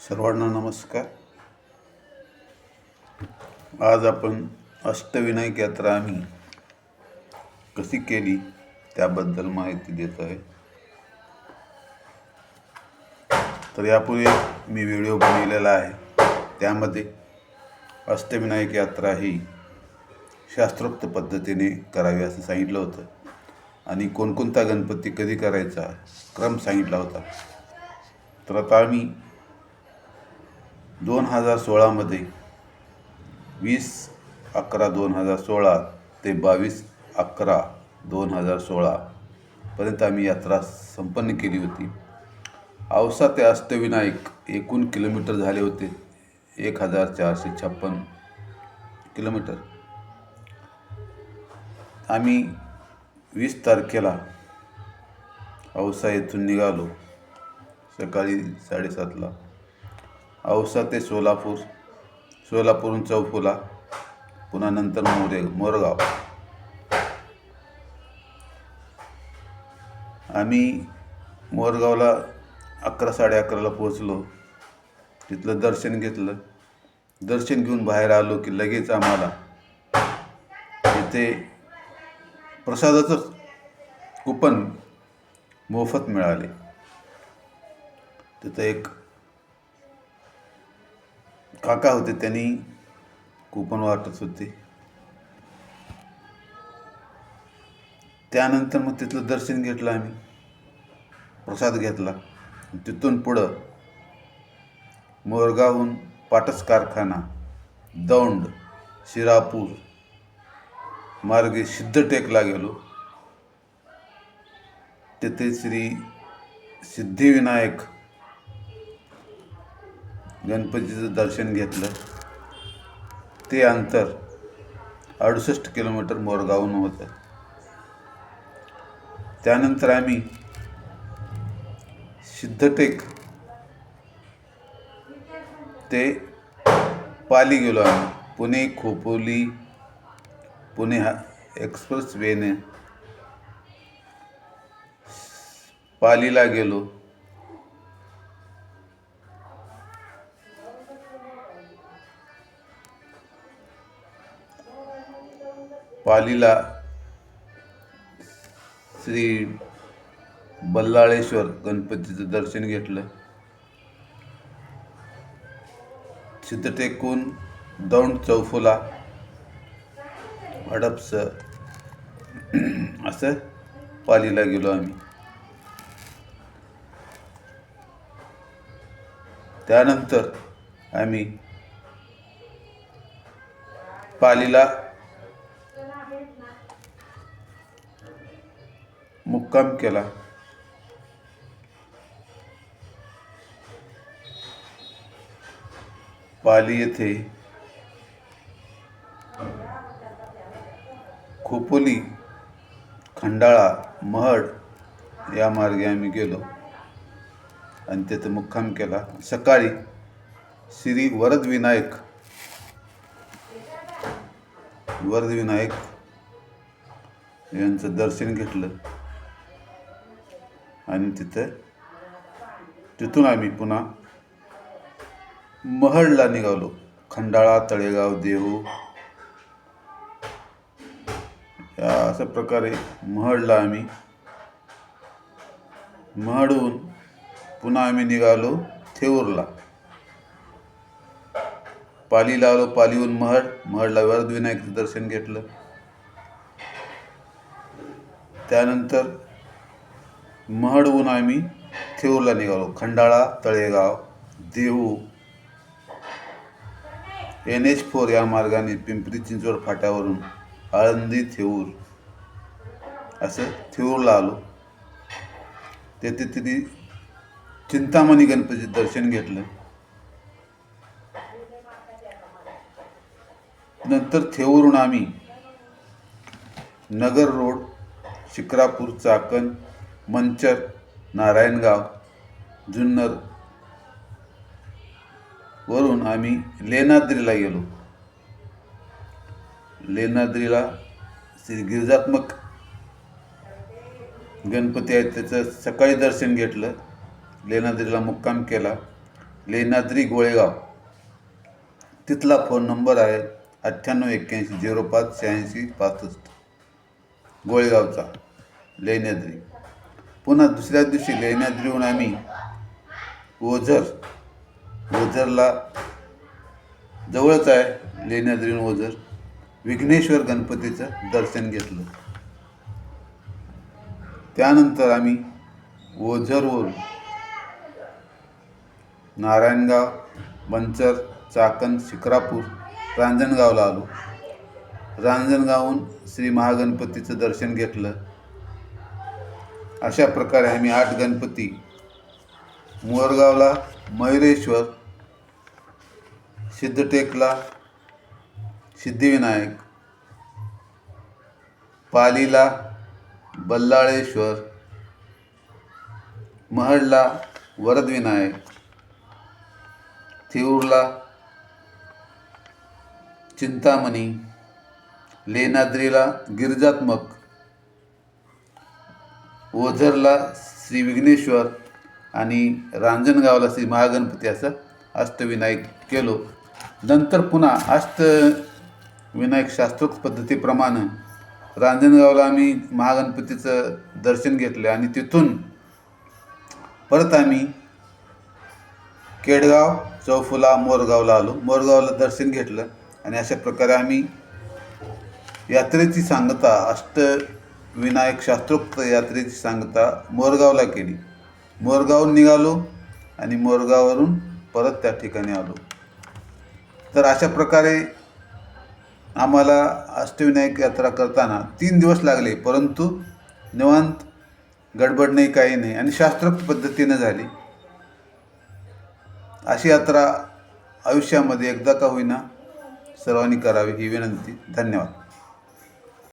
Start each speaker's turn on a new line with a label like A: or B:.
A: सर्वांना नमस्कार. आज आपण अष्टविनायक यात्रा आम्ही कशी केली त्याबद्दल माहिती देत आहे. तर यापूर्वी मी व्हिडिओ बनवलेला आहे. त्यामध्ये अष्टविनायक यात्रा ही शास्त्रोक्त पद्धतीने करावी असं सांगितलं होतं. आणि कोणकोणता गणपती कधी करायचा क्रम सांगितला होता. तर आता आम्ही दोन हजार सोळामध्ये वीस अकरा दोन हजार सोळा ते बावीस अकरा दोन हजार सोळापर्यंत आम्ही यात्रा संपन्न केली होती. औसा ते अष्टविनायक एकूण किलोमीटर झाले होते. एक हजार चारशे छप्पन किलोमीटर. आम्ही वीस तारखेला औसा येथून निघालो. सकाळी साडेसातला. औसा ते सोलापूर सोलापूरहून चौफुला पुन्हा नंतर मोरे मोरगाव. आम्ही मोरगावला अकरा साडे अकराला पोहोचलो. तिथलं दर्शन घेतलं. दर्शन घेऊन बाहेर आलो की लगेच आम्हाला तिथे प्रसादाचं कुपन मोफत मिळाले. तिथं एक काका होते त्यांनी कुपन वाटत होते. त्यानंतर मग तिथलं दर्शन घेतलं आम्ही. प्रसाद घेतला. तिथून पुढं मोरगावहून पाटस कारखाना दौंड शिरापूर मार्गे सिद्धटेकला गेलो. तिथे श्री सिद्धिविनायक गणपतीचं दर्शन घेतलं. ते अंतर अडुसष्ट किलोमीटर मोरगावून होतं. त्यानंतर आम्ही सिद्धटेक ते पाली गेलो आम्ही. पुणे खोपोली पुणे हा एक्सप्रेस वेने पालीला गेलो. पालीला श्री बल्लाळेश्वर गणपतीचं दर्शन घेतलं. चित्रटेकून दौंड चौफुला हडपस असं पालीला गेलो आम्ही. त्यानंतर आम्ही पालीला मुक्काम केला. पाली येथे खोपोली खंडाळा महड या मार्गे आम्ही गेलो. आणि तिथं मुक्काम केला. सकाळी श्री वरदविनायक वरदविनायक यांचं दर्शन घेतलं. आणि तिथं तिथून आम्ही पुन्हा महडला निघालो. खंडाळा तळेगाव देहू. या अशा प्रकारे महडला आम्ही महडून पुन्हा आम्ही निघालो थेऊरला. पालीला आलो पालीहून महड महडला वरदविनायकचं दर्शन घेतलं. त्यानंतर महडहून आम्ही थेऊरला निघालो. Khandala Talegaon Dehu N H four या मार्गाने पिंपरी चिंचवड फाट्यावरून आळंदी थेऊर असं थेऊरला आलो. तेथे तिथे चिंतामणी गणपतीचे दर्शन घेतलं. नंतर थेऊरून आम्ही नगर रोड शिक्रापूर चाकण मंचर नारायणगाव जुन्नर वरून आम्ही लेणाद्रीला गेलो. लेणाद्रीला श्री गिरिजात्मक गणपती आहेत त्याचं सकाळी दर्शन घेतलं. लेणाद्रीला मुक्काम केला. लेनाद्री गोळेगाव. तिथला फोन नंबर आहे अठ्ठ्याण्णव एक्क्याऐंशी झिरो पाच शहाऐंशी पासष्ट. गोळेगावचा लेण्याद्री पुन्हा दुसऱ्या दिवशी लेण्याद्रीहून आम्ही ओझर ओझरला जवळच आहे लेण्याद्रीहून ओझर विघ्नेश्वर गणपतीचं दर्शन घेतलं. त्यानंतर आम्ही ओझरवरून नारायणगाव बंचर चाकण शिक्रापूर रांजणगावला आलो. रांजणगावहून श्री महागणपतीचं दर्शन घेतलं. अशा प्रकारे आम्ही आठ गणपती. मोरगावला मयुरेश्वर सिद्धटेकला सिद्धिविनायक पालीला बल्लाळेश्वर महडला वरदविनायक थिऊरला चिंतामणी लेनाद्रीला गिरिजात्मक. ओझरला श्री विघ्नेश्वर आणि रांजणगावला श्री महागणपती असं अष्टविनायक केलो. नंतर पुन्हा अष्टविनायक शास्त्रोक्त पद्धतीप्रमाणे रांजणगावला आम्ही महागणपतीचं दर्शन घेतलं आणि तिथून परत आम्ही केडगाव चौफुला मोरगावला आलो. मोरगावला दर्शन घेतलं आणि अशा प्रकारे आम्ही यात्रेची सांगता अष्टविनायक शास्त्रोक्त यात्रेची सांगता मोरगावला केली. मोरगावहून निघालो आणि मोरगाववरून परत त्या ठिकाणी आलो. तर अशा प्रकारे आम्हाला अष्टविनायक यात्रा करताना तीन दिवस लागले परंतु निवांत गडबड नाही काही नाही आणि शास्त्रोक्त पद्धतीनं झाली. अशी यात्रा आयुष्यामध्ये एकदा का होईना सर्वांनी करावी ही विनंती. धन्यवाद.